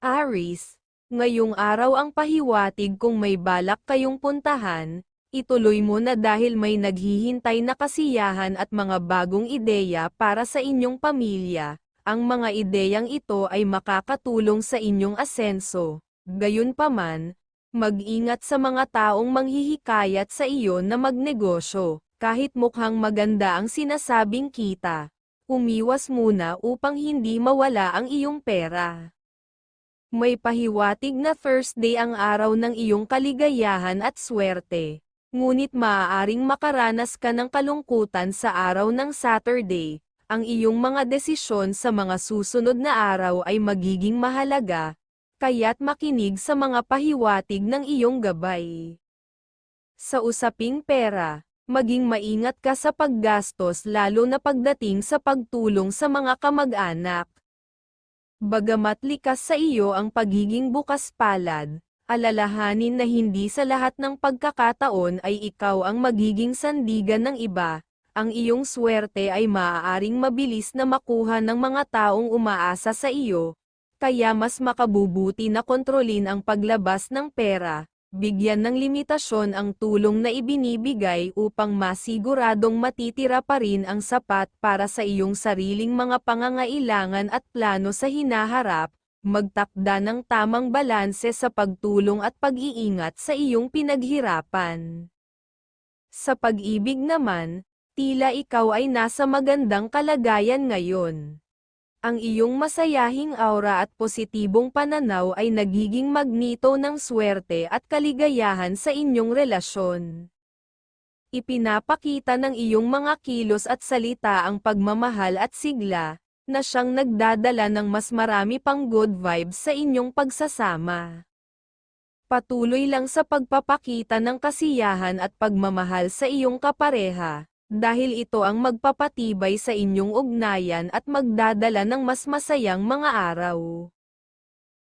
Aris, ngayong araw ang pahiwatig kung may balak kayong puntahan, ituloy mo na dahil may naghihintay na kasiyahan at mga bagong ideya para sa inyong pamilya. Ang mga ideyang ito ay makakatulong sa inyong asenso. Gayunpaman, mag-ingat sa mga taong manghihikayat sa iyo na magnegosyo, kahit mukhang maganda ang sinasabing kita. Umiwas muna upang hindi mawala ang iyong pera. May pahiwatig na Thursday ang araw ng iyong kaligayahan at swerte. Ngunit maaaring makaranas ka ng kalungkutan sa araw ng Saturday. Ang iyong mga desisyon sa mga susunod na araw ay magiging mahalaga, kaya't makinig sa mga pahiwatig ng iyong gabay. Sa usaping pera, maging maingat ka sa paggastos lalo na pagdating sa pagtulong sa mga kamag-anak. Bagamat likas sa iyo ang pagiging bukas palad, alalahanin na hindi sa lahat ng pagkakataon ay ikaw ang magiging sandigan ng iba, ang iyong swerte ay maaaring mabilis na makuha ng mga taong umaasa sa iyo, kaya mas makabubuti na kontrolin ang paglabas ng pera, bigyan ng limitasyon ang tulong na ibinibigay upang masiguradong matitira pa rin ang sapat para sa iyong sariling mga pangangailangan at plano sa hinaharap, magtakda ng tamang balanse sa pagtulong at pag-iingat sa iyong pinaghirapan. Sa pag-ibig naman, tila ikaw ay nasa magandang kalagayan ngayon. Ang iyong masayahing aura at positibong pananaw ay nagiging magnito ng swerte at kaligayahan sa inyong relasyon. Ipinapakita ng iyong mga kilos at salita ang pagmamahal at sigla, na siyang nagdadala ng mas marami pang good vibes sa inyong pagsasama. Patuloy lang sa pagpapakita ng kasiyahan at pagmamahal sa iyong kapareha, dahil ito ang magpapatibay sa inyong ugnayan at magdadala ng mas masayang mga araw.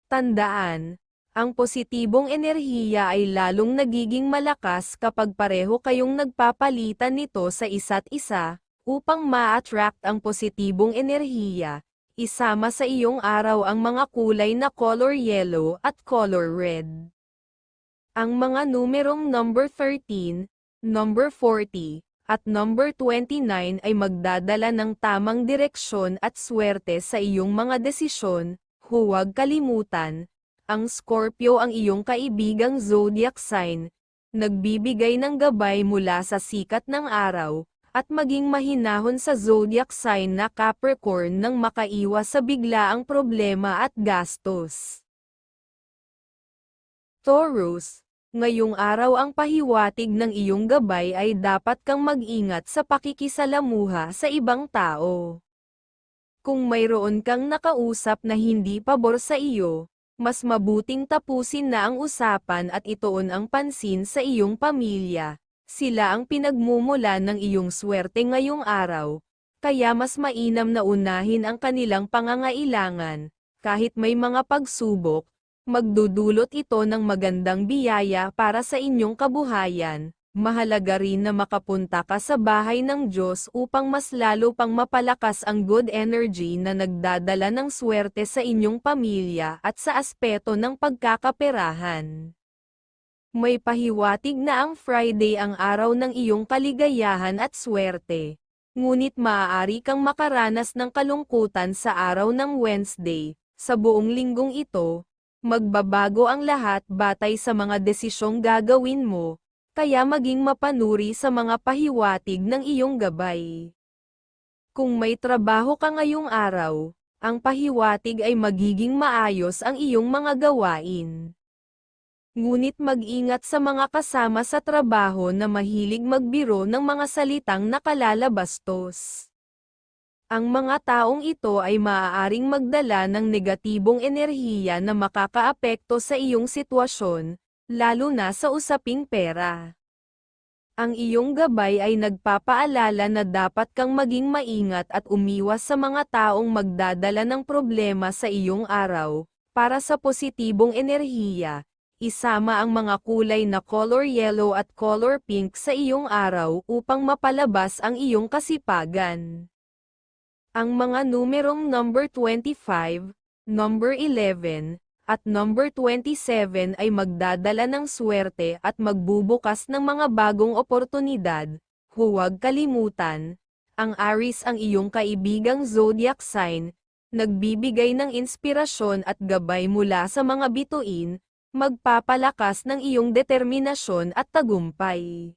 Tandaan, ang positibong enerhiya ay lalong nagiging malakas kapag pareho kayong nagpapalitan nito sa isa't isa, upang ma-attract ang positibong enerhiya. Isama sa iyong araw ang mga kulay na color yellow at color red. Ang mga numerong number 13, number 40, at number 29 ay magdadala ng tamang direksyon at swerte sa iyong mga desisyon, huwag kalimutan, ang Scorpio ang iyong kaibigang zodiac sign, nagbibigay ng gabay mula sa sikat ng araw, at maging mahinahon sa zodiac sign na Capricorn nang makaiwas sa biglaang problema at gastos. Taurus, ngayong araw ang pahiwatig ng iyong gabay ay dapat kang mag-ingat sa pakikisalamuha sa ibang tao. Kung mayroon kang nakausap na hindi pabor sa iyo, mas mabuting tapusin na ang usapan at ituon ang pansin sa iyong pamilya. Sila ang pinagmumula ng iyong swerte ngayong araw, kaya mas mainam na unahin ang kanilang pangangailangan. Kahit may mga pagsubok, magdudulot ito ng magandang biyaya para sa inyong kabuhayan. Mahalaga rin na makapunta ka sa bahay ng Diyos upang mas lalo pang mapalakas ang good energy na nagdadala ng swerte sa inyong pamilya at sa aspeto ng pagkakaperahan. May pahiwatig na ang Friday ang araw ng iyong kaligayahan at swerte. Ngunit maaari kang makaranas ng kalungkutan sa araw ng Wednesday. Sa buong linggong ito, magbabago ang lahat batay sa mga desisyong gagawin mo, kaya maging mapanuri sa mga pahiwatig ng iyong gabay. Kung may trabaho ka ngayong araw, ang pahiwatig ay magiging maayos ang iyong mga gawain. Ngunit mag-ingat sa mga kasama sa trabaho na mahilig magbiro ng mga salitang nakalalabastos. Ang mga taong ito ay maaaring magdala ng negatibong enerhiya na makakaapekto sa iyong sitwasyon, lalo na sa usaping pera. Ang iyong gabay ay nagpapaalala na dapat kang maging maingat at umiwas sa mga taong magdadala ng problema sa iyong araw, para sa positibong enerhiya. isama ang mga kulay na color yellow at color pink sa iyong araw upang mapalabas ang iyong kasipagan. Ang mga numerong number 25, number 11, at number 27 ay magdadala ng swerte at magbubukas ng mga bagong oportunidad. Huwag kalimutan, ang Aries ang iyong kaibigang zodiac sign, nagbibigay ng inspirasyon at gabay mula sa mga bituin, magpapalakas ng iyong determinasyon at tagumpay.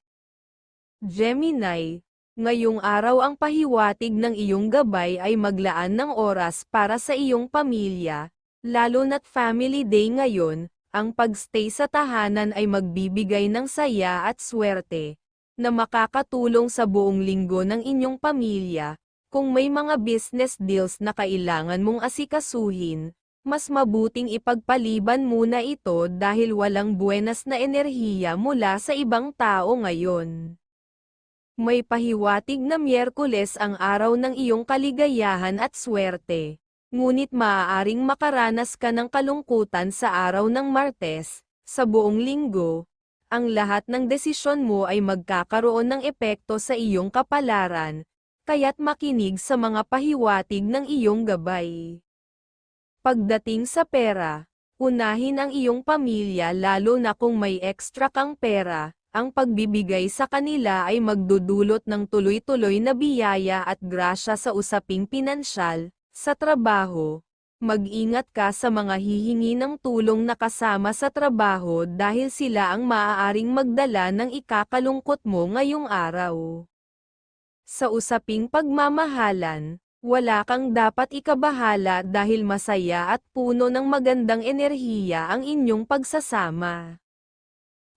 Gemini, ngayong araw ang pahiwatig ng iyong gabay ay maglaan ng oras para sa iyong pamilya, lalo na't family day ngayon, ang pagstay sa tahanan ay magbibigay ng saya at swerte, na makakatulong sa buong linggo ng inyong pamilya, kung may mga business deals na kailangan mong asikasuhin, mas mabuting ipagpaliban muna ito dahil walang buenas na enerhiya mula sa ibang tao ngayon. May pahiwatig na Miyerkules ang araw ng iyong kaligayahan at swerte. Ngunit maaaring makaranas ka ng kalungkutan sa araw ng Martes, sa buong linggo. Ang lahat ng desisyon mo ay magkakaroon ng epekto sa iyong kapalaran, kaya't makinig sa mga pahiwatig ng iyong gabay. Pagdating sa pera, unahin ang iyong pamilya lalo na kung may extra kang pera, ang pagbibigay sa kanila ay magdudulot ng tuloy-tuloy na biyaya at grasya sa usaping pinansyal, sa trabaho. Mag-ingat ka sa mga hihingi ng tulong na kasama sa trabaho dahil sila ang maaaring magdala ng ikakalungkot mo ngayong araw. Sa usaping pagmamahalan, wala kang dapat ikabahala dahil masaya at puno ng magandang enerhiya ang inyong pagsasama.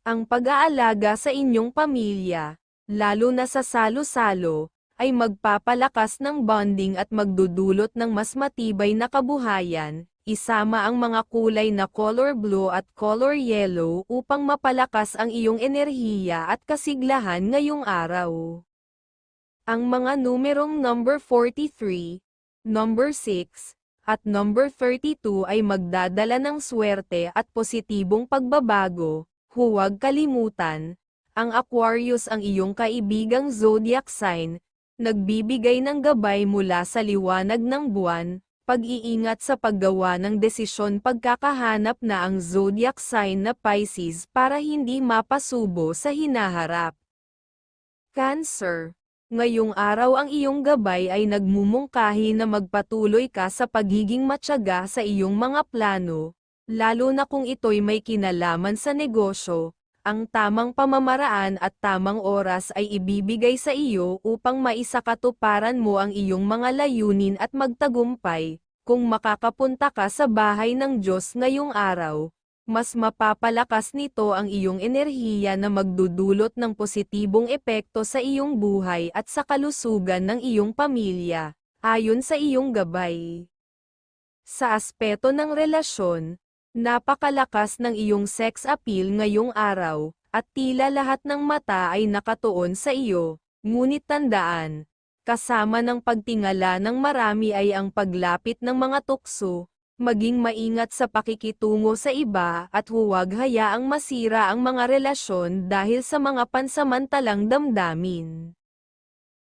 Ang pag-aalaga sa inyong pamilya, lalo na sa salo-salo, ay magpapalakas ng bonding at magdudulot ng mas matibay na kabuhayan, isama ang mga kulay na color blue at color yellow upang mapalakas ang iyong enerhiya at kasiglahan ngayong araw. Ang mga numerong number 43, number 6, at number 32 ay magdadala ng swerte at positibong pagbabago. Huwag kalimutan, ang Aquarius ang iyong kaibigang zodiac sign, nagbibigay ng gabay mula sa liwanag ng buwan, pag-iingat sa paggawa ng desisyon pagkakahanap na ang zodiac sign na Pisces para hindi mapasubo sa hinaharap. Cancer Ngayong araw ang iyong gabay ay nagmumungkahi na magpatuloy ka sa pagiging matyaga sa iyong mga plano, lalo na kung ito'y may kinalaman sa negosyo, ang tamang pamamaraan at tamang oras ay ibibigay sa iyo upang maisakatuparan mo ang iyong mga layunin at magtagumpay, kung makakapunta ka sa bahay ng Diyos ngayong araw, mas mapapalakas nito ang iyong enerhiya na magdudulot ng positibong epekto sa iyong buhay at sa kalusugan ng iyong pamilya, ayon sa iyong gabay. Sa aspeto ng relasyon, napakalakas ng iyong sex appeal ngayong araw, at tila lahat ng mata ay nakatuon sa iyo, ngunit tandaan, kasama ng pagtingala ng marami ay ang paglapit ng mga tukso, maging maingat sa pakikitungo sa iba at huwag hayaang masira ang mga relasyon dahil sa mga pansamantalang damdamin.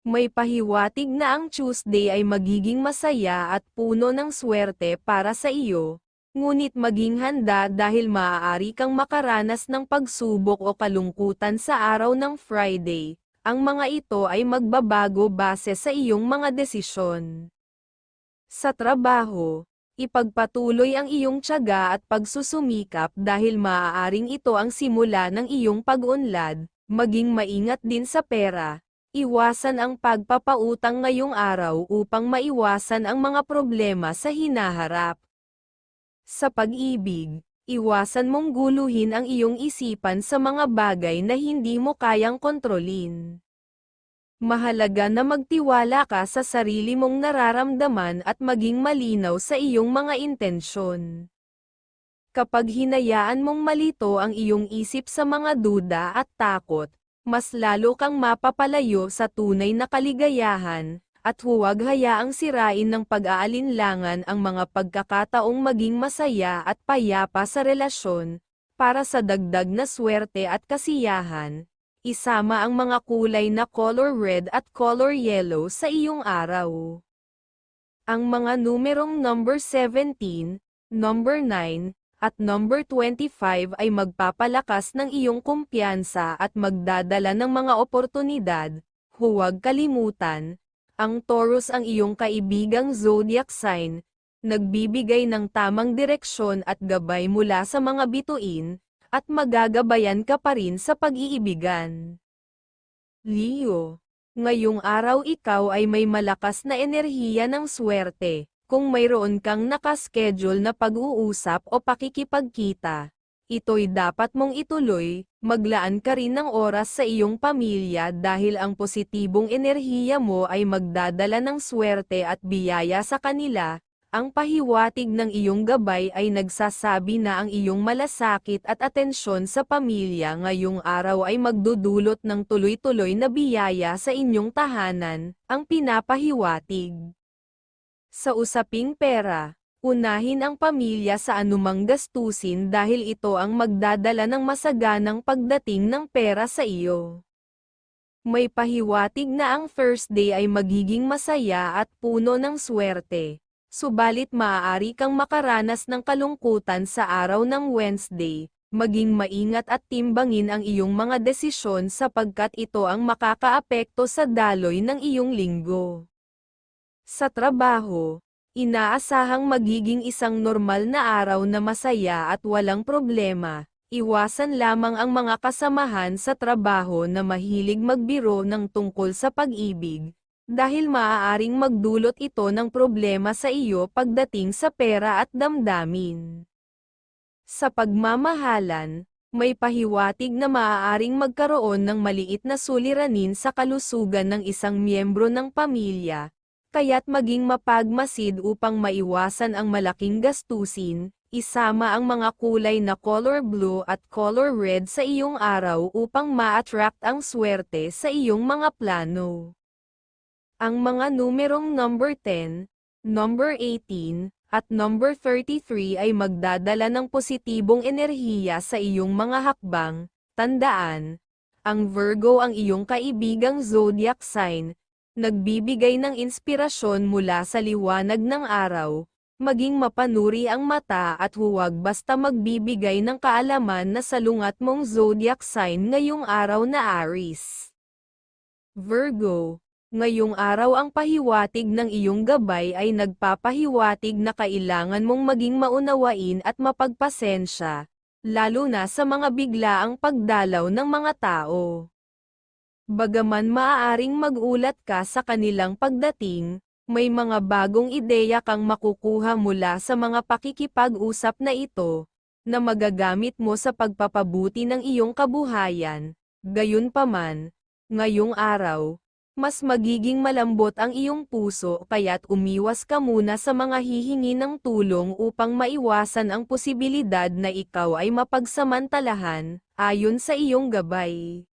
May pahiwatig na ang Tuesday ay magiging masaya at puno ng swerte para sa iyo, ngunit maging handa dahil maaari kang makaranas ng pagsubok o kalungkutan sa araw ng Friday. Ang mga ito ay magbabago base sa iyong mga desisyon. Sa trabaho, Ipagpatuloy ang iyong tiyaga at pagsusumikap dahil maaaring ito ang simula ng iyong pag-unlad, maging maingat din sa pera. Iwasan ang pagpapautang ngayong araw upang maiwasan ang mga problema sa hinaharap. Sa pag-ibig, iwasan mong guluhin ang iyong isipan sa mga bagay na hindi mo kayang kontrolin. Mahalaga na magtiwala ka sa sarili mong nararamdaman at maging malinaw sa iyong mga intensyon. Kapag hinayaan mong malito ang iyong isip sa mga duda at takot, mas lalo kang mapapalayo sa tunay na kaligayahan, at huwag hayaang sirain ng pag-aalinlangan ang mga pagkakataong maging masaya at payapa sa relasyon, Para sa dagdag na swerte at kasiyahan, isama ang mga kulay na color red at color yellow sa iyong araw. Ang mga numerong number 17, number 9, at number 25 ay magpapalakas ng iyong kumpiyansa at magdadala ng mga oportunidad. Huwag kalimutan, ang Taurus ang iyong kaibigang zodiac sign, nagbibigay ng tamang direksyon at gabay mula sa mga bituin, at magagabayan ka pa rin sa pag-iibigan. Leo, ngayong araw ikaw ay may malakas na enerhiya ng swerte, kung mayroon kang nakaschedule na pag-uusap o pakikipagkita. Ito'y dapat mong ituloy, maglaan ka rin ng oras sa iyong pamilya dahil ang positibong enerhiya mo ay magdadala ng swerte at biyaya sa kanila, ang pahiwatig ng iyong gabay ay nagsasabi na ang iyong malasakit at atensyon sa pamilya ngayong araw ay magdudulot ng tuloy-tuloy na biyaya sa inyong tahanan, ang pinapahiwatig. Sa usaping pera, unahin ang pamilya sa anumang gastusin dahil ito ang magdadala ng masaganang pagdating ng pera sa iyo. May pahiwatig na ang Thursday ay magiging masaya at puno ng swerte subalit maaari kang makaranas ng kalungkutan sa araw ng Wednesday, maging maingat at timbangin ang iyong mga desisyon sapagkat ito ang makakaapekto sa daloy ng iyong linggo. Sa trabaho, inaasahang magiging isang normal na araw na masaya at walang problema, iwasan lamang ang mga kasamahan sa trabaho na mahilig magbiro ng tungkol sa pag-ibig, dahil maaaring magdulot ito ng problema sa iyo pagdating sa pera at damdamin. Sa pagmamahalan, may pahiwatig na maaaring magkaroon ng maliit na suliranin sa kalusugan ng isang miyembro ng pamilya, kaya't maging mapagmasid upang maiwasan ang malaking gastusin, isama ang mga kulay na color blue at color red sa iyong araw upang ma-attract ang swerte sa iyong mga plano. Ang mga numerong number 10, number 18, at number 33 ay magdadala ng positibong enerhiya sa iyong mga hakbang. Tandaan, ang Virgo ang iyong kaibigang zodiac sign, nagbibigay ng inspirasyon mula sa liwanag ng araw, maging mapanuri ang mata at huwag basta magbibigay ng kaalaman na salungat mong zodiac sign ngayong araw na Aries. Virgo Ngayong araw ang pahiwatig ng iyong gabay ay nagpapahiwatig na kailangan mong maging maunawain at mapagpasensya, lalo na sa mga biglaang pagdalaw ng mga tao. Bagaman maaaring magulat ka sa kanilang pagdating, may mga bagong ideya kang makukuha mula sa mga pakikipag-usap na ito, na magagamit mo sa pagpapabuti ng iyong kabuhayan. Gayunpaman, ngayong araw, mas magiging malambot ang iyong puso kaya't umiwas ka muna sa mga hihingi ng tulong upang maiwasan ang posibilidad na ikaw ay mapagsamantalahan, ayon sa iyong gabay.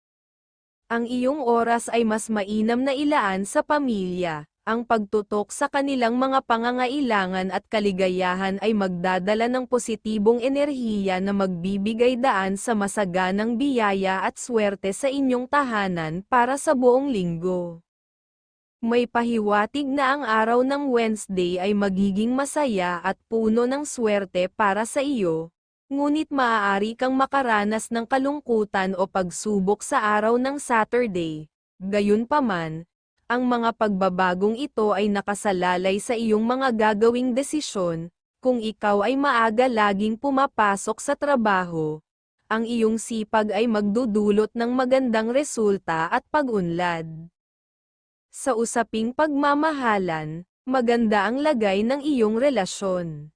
Ang iyong oras ay mas mainam na ilaan sa pamilya, ang pagtutok sa kanilang mga pangangailangan at kaligayahan ay magdadala ng positibong enerhiya na magbibigay daan sa masaganang biyaya at swerte sa inyong tahanan para sa buong linggo. May pahiwatig na ang araw ng Wednesday ay magiging masaya at puno ng swerte para sa iyo, ngunit maaari kang makaranas ng kalungkutan o pagsubok sa araw ng Saturday. Gayunpaman, ang mga pagbabagong ito ay nakasalalay sa iyong mga gagawing desisyon, kung ikaw ay maaga laging pumapasok sa trabaho. Ang iyong sipag ay magdudulot ng magandang resulta at pag-unlad. Sa usaping pagmamahalan, maganda ang lagay ng iyong relasyon.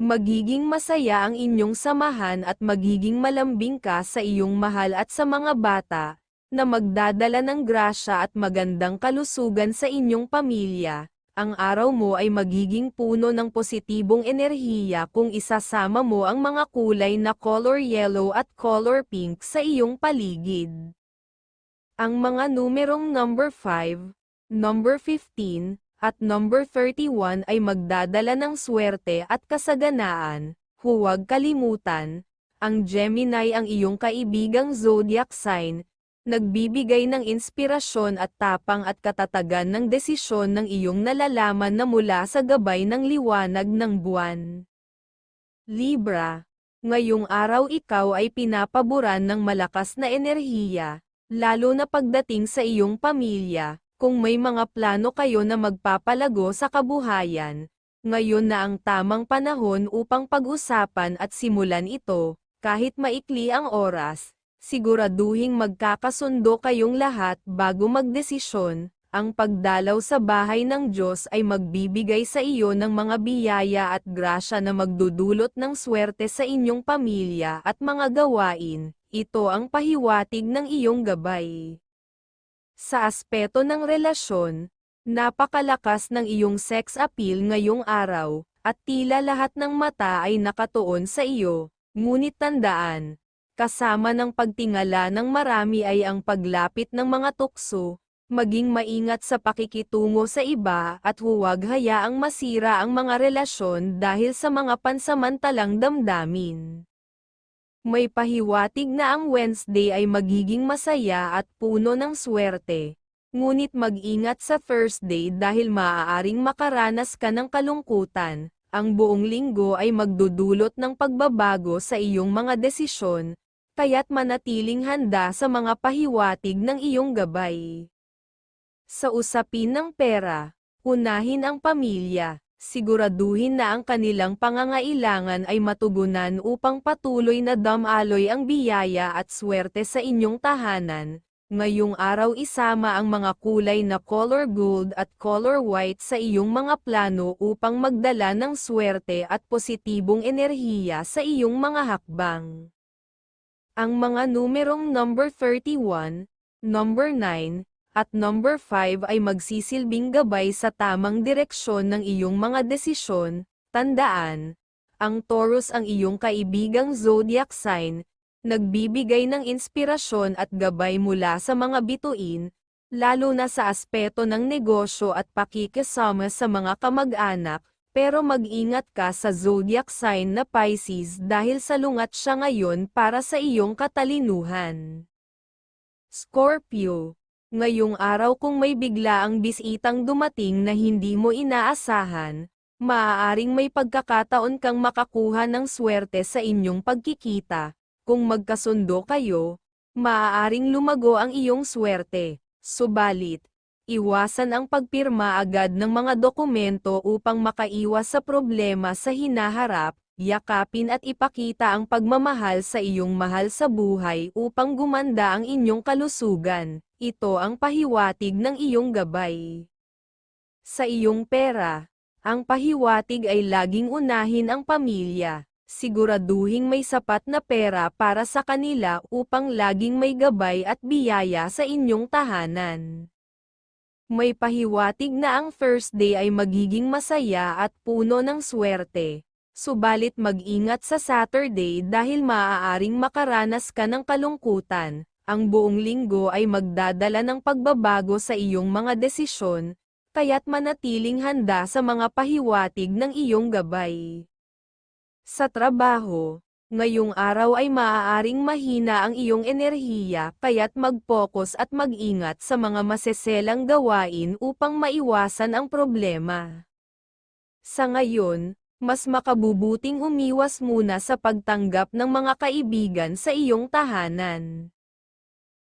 Magiging masaya ang inyong samahan at magiging malambing ka sa iyong mahal at sa mga bata, na magdadala ng grasya at magandang kalusugan sa inyong pamilya, ang araw mo ay magiging puno ng positibong enerhiya kung isasama mo ang mga kulay na color yellow at color pink sa iyong paligid. Ang mga numerong number 5, number 15, at number 31 ay magdadala ng swerte at kasaganaan, huwag kalimutan, Ang Gemini ang iyong kaibigang zodiac sign, nagbibigay ng inspirasyon at tapang at katatagan ng desisyon ng iyong nalalaman na mula sa gabay ng liwanag ng buwan. Libra, ngayong araw ikaw ay pinapaboran ng malakas na enerhiya, lalo na pagdating sa iyong pamilya, kung may mga plano kayo na magpapalago sa kabuhayan, ngayon na ang tamang panahon upang pag-usapan at simulan ito, kahit maikli ang oras, siguraduhing magkakasundo kayong lahat bago magdesisyon, ang pagdalaw sa bahay ng Diyos ay magbibigay sa iyo ng mga biyaya at grasya na magdudulot ng swerte sa inyong pamilya at mga gawain, ito ang pahiwatig ng iyong gabay. Sa aspeto ng relasyon, napakalakas ng iyong sex appeal ngayong araw, at tila lahat ng mata ay nakatuon sa iyo, ngunit tandaan, kasama ng pagtingala ng marami ay ang paglapit ng mga tukso, maging maingat sa pakikitungo sa iba at huwag hayaang masira ang mga relasyon dahil sa mga pansamantalang damdamin. May pahiwatig na ang Wednesday ay magiging masaya at puno ng swerte. Ngunit mag-ingat sa Thursday dahil maaaring makaranas ka ng kalungkutan. Ang buong linggo ay magdudulot ng pagbabago sa iyong mga desisyon, kaya't manatiling handa sa mga pahiwatig ng iyong gabay. Sa usapin ng pera, unahin ang pamilya, siguraduhin na ang kanilang pangangailangan ay matugunan upang patuloy na damaloy ang biyaya at swerte sa inyong tahanan. Ngayong araw isama ang mga kulay na color gold at color white sa iyong mga plano upang magdala ng swerte at positibong enerhiya sa iyong mga hakbang. Ang mga numerong number 31, number 9, at number 5 ay magsisilbing gabay sa tamang direksyon ng iyong mga desisyon, tandaan, ang Taurus ang iyong kaibigang zodiac sign, nagbibigay ng inspirasyon at gabay mula sa mga bituin, lalo na sa aspeto ng negosyo at pakikisama sa mga kamag-anak, pero mag-ingat ka sa zodiac sign na Pisces dahil salungat siya ngayon para sa iyong katalinuhan. Scorpio Ngayong araw kung may bigla ang bisitang dumating na hindi mo inaasahan, maaaring may pagkakataon kang makakuha ng swerte sa inyong pagkikita, kung magkasundo kayo, maaaring lumago ang iyong swerte. Subalit, iwasan ang pagpirma agad ng mga dokumento upang makaiwas sa problema sa hinaharap, yakapin at ipakita ang pagmamahal sa iyong mahal sa buhay upang gumanda ang inyong kalusugan. Ito ang pahiwatig ng iyong gabay. Sa iyong pera, ang pahiwatig ay laging unahin ang pamilya. Siguraduhing may sapat na pera para sa kanila upang laging may gabay at biyaya sa inyong tahanan. May pahiwatig na ang Thursday ay magiging masaya at puno ng swerte. Subalit mag-ingat sa Saturday dahil maaaring makaranas ka ng kalungkutan, ang buong linggo ay magdadala ng pagbabago sa iyong mga desisyon, kaya't manatiling handa sa mga pahiwatig ng iyong gabay. Sa trabaho, ngayong araw ay maaaring mahina ang iyong enerhiya kaya't mag-focus at mag-ingat sa mga maseselang gawain upang maiwasan ang problema. Sa ngayon, mas makabubuting umiwas muna sa pagtanggap ng mga kaibigan sa iyong tahanan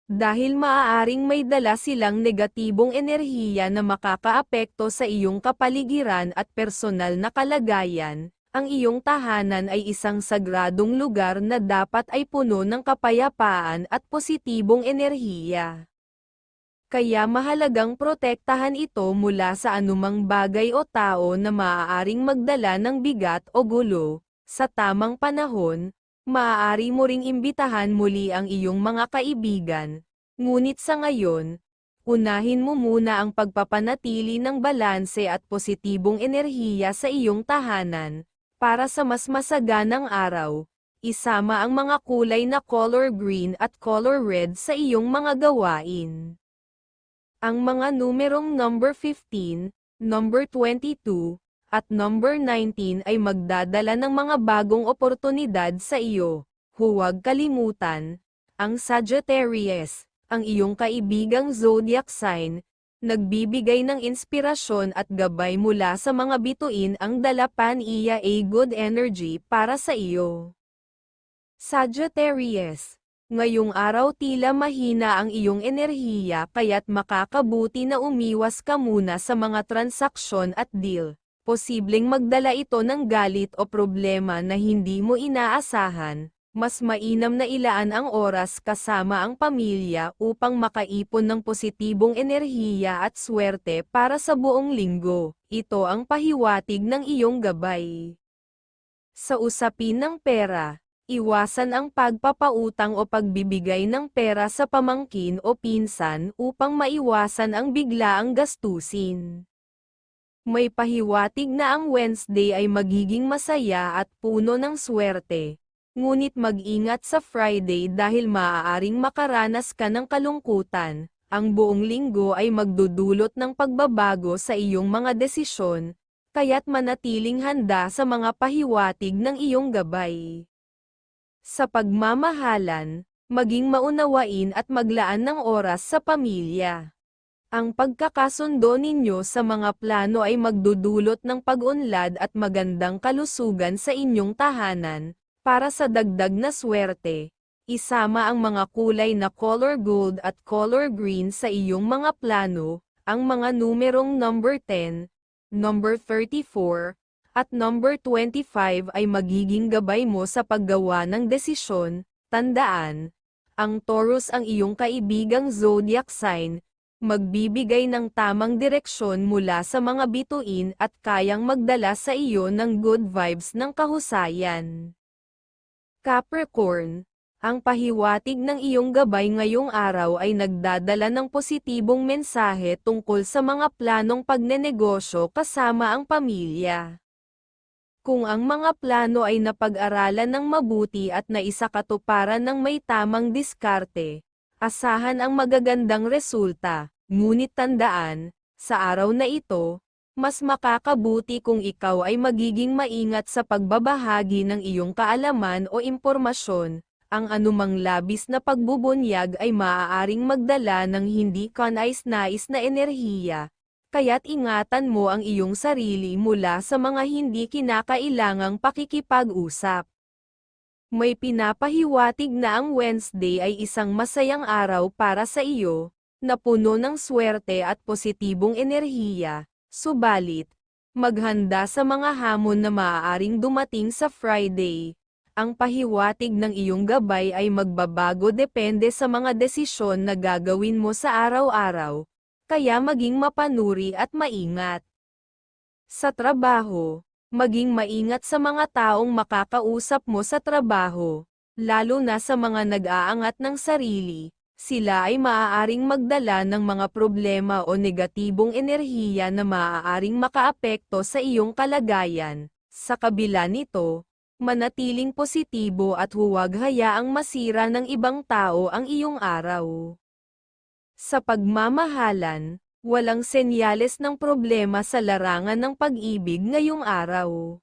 dahil maaaring may dala silang negatibong enerhiya na makakaapekto sa iyong kapaligiran at personal na kalagayan, ang iyong tahanan ay isang sagradong lugar na dapat ay puno ng kapayapaan at positibong enerhiya. Kaya mahalagang protektahan ito mula sa anumang bagay o tao na maaaring magdala ng bigat o gulo, sa tamang panahon, maaari mo ring imbitahan muli ang iyong mga kaibigan, ngunit sa ngayon, unahin mo muna ang pagpapanatili ng balanse at positibong enerhiya sa iyong tahanan, para sa mas masaganang araw, isama ang mga kulay na color green at color red sa iyong mga gawain. Ang mga numerong number 15, number 22, at number 19 ay magdadala ng mga bagong oportunidad sa iyo. huwag kalimutan, ang Sagittarius, ang iyong kaibigang zodiac sign, nagbibigay ng inspirasyon at gabay mula sa mga bituin ang dala pan-iya a good energy para sa iyo. Sagittarius, ngayong araw tila mahina ang iyong enerhiya kaya't makakabuti na umiwas ka muna sa mga transaksyon at deal. Posibleng magdala ito ng galit o problema na hindi mo inaasahan, mas mainam na ilaan ang oras kasama ang pamilya upang makaipon ng positibong enerhiya at swerte para sa buong linggo. Ito ang pahiwatig ng iyong gabay. Sa usapin ng pera, iwasan ang pagpapautang o pagbibigay ng pera sa pamangkin o pinsan upang maiwasan ang biglaang gastusin. May pahiwatig na ang Wednesday ay magiging masaya at puno ng swerte. Ngunit mag-ingat sa Friday dahil maaaring makaranas ka ng kalungkutan. Ang buong linggo ay magdudulot ng pagbabago sa iyong mga desisyon, kaya't manatiling handa sa mga pahiwatig ng iyong gabay. Sa pagmamahalan, maging maunawain at maglaan ng oras sa pamilya. Ang pagkakasundo ninyo sa mga plano ay magdudulot ng pag-unlad at magandang kalusugan sa inyong tahanan. Para sa dagdag na swerte, isama ang mga kulay na color gold at color green sa iyong mga plano, ang mga numerong number 10, number 34, at number 25 ay magiging gabay mo sa paggawa ng desisyon. Tandaan, ang Taurus ang iyong kaibigang zodiac sign, magbibigay ng tamang direksyon mula sa mga bituin at kayang magdala sa iyo ng good vibes ng kahusayan. Capricorn, ang pahiwatig ng iyong gabay ngayong araw ay nagdadala ng positibong mensahe tungkol sa mga planong pagnenegosyo kasama ang pamilya. Kung ang mga plano ay napag-aralan ng mabuti at naisakatuparan ng may tamang diskarte, Asahan ang magagandang resulta, ngunit tandaan, sa araw na ito, mas makakabuti kung ikaw ay magiging maingat sa pagbabahagi ng iyong kaalaman o impormasyon, ang anumang labis na pagbubunyag ay maaaring magdala ng hindi kanais-nais na enerhiya, kaya't ingatan mo ang iyong sarili mula sa mga hindi kinakailangang pakikipag-usap. May pinapahiwatig na ang Wednesday ay isang masayang araw para sa iyo, na puno ng swerte at positibong enerhiya, subalit, maghanda sa mga hamon na maaaring dumating sa Friday. Ang pahiwatig ng iyong gabay ay magbabago depende sa mga desisyon na gagawin mo sa araw-araw, kaya maging mapanuri at maingat. Sa trabaho, Maging maingat sa mga taong makakausap mo sa trabaho, lalo na sa mga nag-aangat ng sarili, sila ay maaaring magdala ng mga problema o negatibong enerhiya na maaaring makaapekto sa iyong kalagayan. Sa kabila nito, manatiling positibo at huwag hayaang masira ng ibang tao ang iyong araw. Sa pagmamahalan, Walang senyales ng problema sa larangan ng pag-ibig ngayong araw.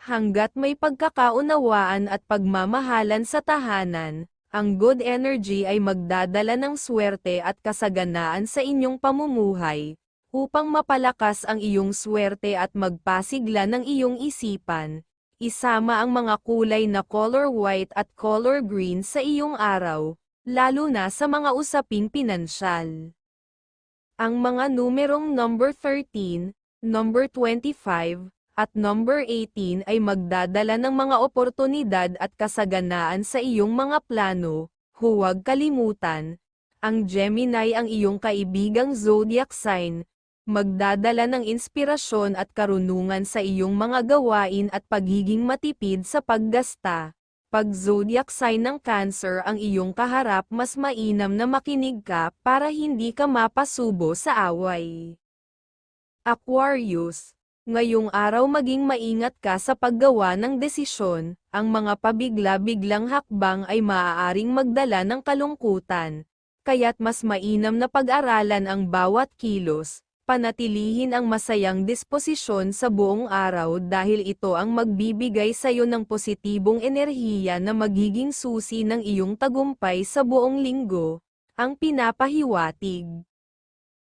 Hanggat may pagkakaunawaan at pagmamahalan sa tahanan, ang good energy ay magdadala ng swerte at kasaganaan sa inyong pamumuhay, upang mapalakas ang iyong swerte at magpasigla ng iyong isipan. Isama ang mga kulay na color white at color green sa iyong araw, lalo na sa mga usaping pinansyal. Ang mga numerong number 13, number 25, at number 18 ay magdadala ng mga oportunidad at kasaganaan sa iyong mga plano, huwag kalimutan, ang Gemini ang iyong kaibigang zodiac sign, magdadala ng inspirasyon at karunungan sa iyong mga gawain at pagiging matipid sa paggasta. Pag zodiac sign ng Cancer ang iyong kaharap mas mainam na makinig ka para hindi ka mapasubo sa away. Aquarius, ngayong araw maging maingat ka sa paggawa ng desisyon, ang mga pabigla-biglang hakbang ay maaaring magdala ng kalungkutan, kaya't mas mainam na pag-aralan ang bawat kilos, Panatilihin ang masayang disposisyon sa buong araw dahil ito ang magbibigay sa iyo ng positibong enerhiya na magiging susi ng iyong tagumpay sa buong linggo, ang pinapahiwatig.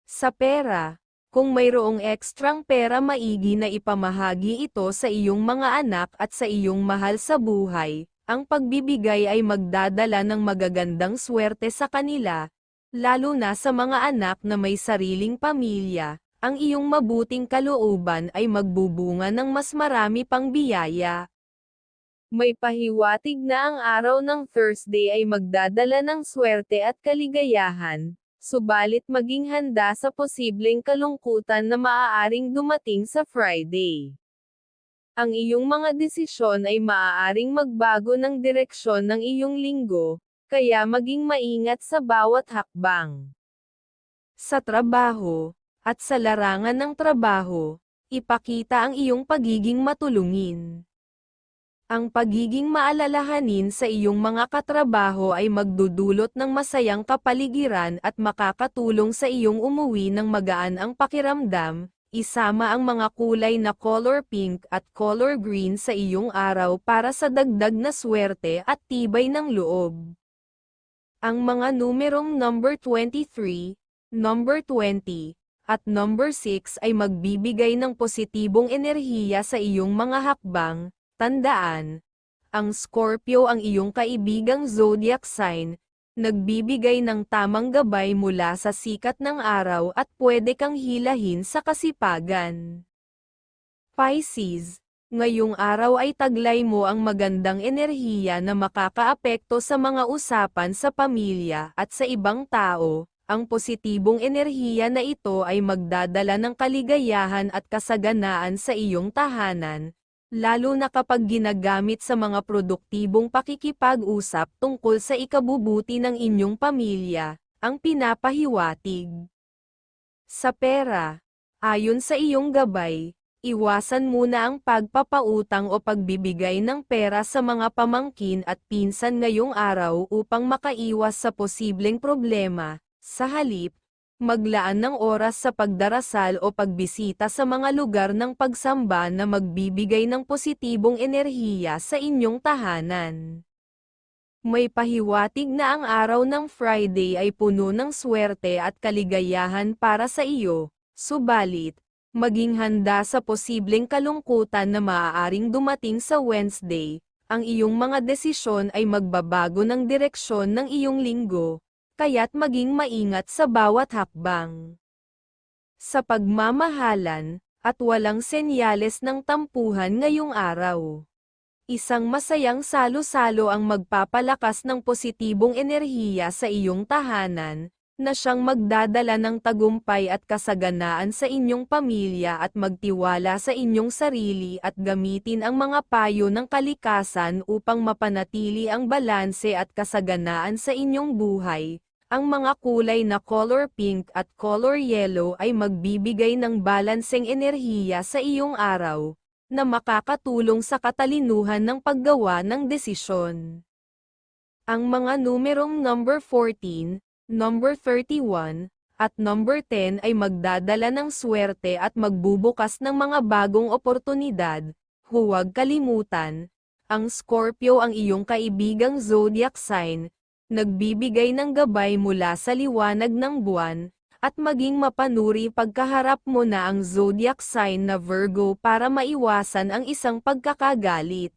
Sa pera, kung mayroong ekstrang pera maigi na ipamahagi ito sa iyong mga anak at sa iyong mahal sa buhay, ang pagbibigay ay magdadala ng magagandang swerte sa kanila, lalo na sa mga anak na may sariling pamilya, ang iyong mabuting kalooban ay magbubunga ng mas marami pang biyaya. May pahiwatig na ang araw ng Thursday ay magdadala ng swerte at kaligayahan, subalit maging handa sa posibleng kalungkutan na maaaring dumating sa Friday. Ang iyong mga desisyon ay maaaring magbago ng direksyon ng iyong linggo, kaya maging maingat sa bawat hakbang. Sa trabaho, at sa larangan ng trabaho, ipakita ang iyong pagiging matulungin. Ang pagiging maalalahanin sa iyong mga katrabaho ay magdudulot ng masayang kapaligiran at makakatulong sa iyong umuwi ng magaan ang pakiramdam, isama ang mga kulay na color pink at color green sa iyong araw para sa dagdag na swerte at tibay ng loob. Ang mga numerong number 23, number 20, at number 6 ay magbibigay ng positibong enerhiya sa iyong mga hakbang. Tandaan, ang Scorpio ang iyong kaibigang zodiac sign, nagbibigay ng tamang gabay mula sa sikat ng araw at pwede kang hilahin sa kasipagan. Pisces, ngayong araw ay taglay mo ang magandang enerhiya na makakaapekto sa mga usapan sa pamilya at sa ibang tao. Ang positibong enerhiya na ito ay magdadala ng kaligayahan at kasaganaan sa iyong tahanan, lalo na kapag ginagamit sa mga produktibong pakikipag-usap tungkol sa ikabubuti ng inyong pamilya, ang pinapahiwatig. Sa pera, ayon sa iyong gabay, iwasan muna ang pagpapautang o pagbibigay ng pera sa mga pamangkin at pinsan ngayong araw upang makaiwas sa posibleng problema. Sa halip, maglaan ng oras sa pagdarasal o pagbisita sa mga lugar ng pagsamba na magbibigay ng positibong enerhiya sa inyong tahanan. May pahiwatig na ang araw ng Friday ay puno ng swerte at kaligayahan para sa iyo, subalit, maging handa sa posibleng kalungkutan na maaaring dumating sa Wednesday, ang iyong mga desisyon ay magbabago ng direksyon ng iyong linggo, kaya't maging maingat sa bawat hakbang. Sa pagmamahalan, at walang senyales ng tampuhan ngayong araw. Isang masayang salo-salo ang magpapalakas ng positibong enerhiya sa iyong tahanan, na siyang magdadala ng tagumpay at kasaganaan sa inyong pamilya at magtiwala sa inyong sarili at gamitin ang mga payo ng kalikasan upang mapanatili ang balanse at kasaganaan sa inyong buhay. Ang mga kulay na color pink at color yellow ay magbibigay ng balanseng enerhiya sa iyong araw, na makakatulong sa katalinuhan ng paggawa ng desisyon. Ang mga numerong number 14, number 31, at number 10 ay magdadala ng swerte at magbubukas ng mga bagong oportunidad. Huwag kalimutan, ang Scorpio ang iyong kaibigang zodiac sign, nagbibigay ng gabay mula sa liwanag ng buwan, at maging mapanuri pagkaharap mo na ang zodiac sign na Virgo para maiwasan ang isang pagkakagalit.